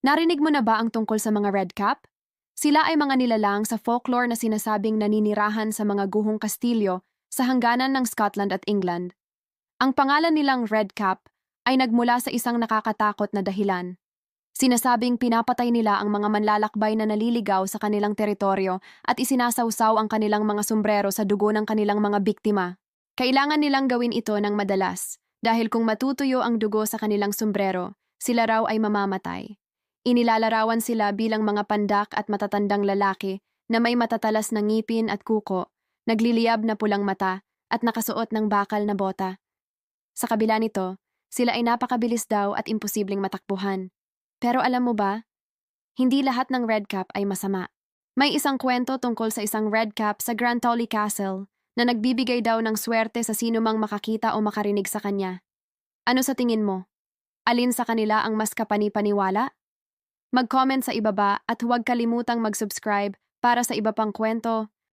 Narinig mo na ba ang tungkol sa mga red cap? Sila ay mga nilalang sa folklore na sinasabing naninirahan sa mga guhong kastilyo sa hangganan ng Scotland at England. Ang pangalan nilang red cap ay nagmula sa isang nakakatakot na dahilan. Sinasabing pinapatay nila ang mga manlalakbay na naliligaw sa kanilang teritoryo at isinasawsaw ang kanilang mga sombrero sa dugo ng kanilang mga biktima. Kailangan nilang gawin ito ng madalas dahil kung matutuyo ang dugo sa kanilang sombrero, sila raw ay mamamatay. Inilalarawan sila bilang mga pandak at matatandang lalaki na may matatalas na ngipin at kuko, nagliliyab na pulang mata at nakasuot ng bakal na bota. Sa kabila nito, sila ay napakabilis daw at imposibleng matakbuhan. Pero alam mo ba, hindi lahat ng red cap ay masama. May isang kwento tungkol sa isang red cap sa Grand Tully Castle na nagbibigay daw ng swerte sa sino mang makakita o makarinig sa kanya. Ano sa tingin mo? Alin sa kanila ang mas kapani-paniwala? Mag-comment sa ibaba at huwag kalimutang mag-subscribe para sa iba pang kwento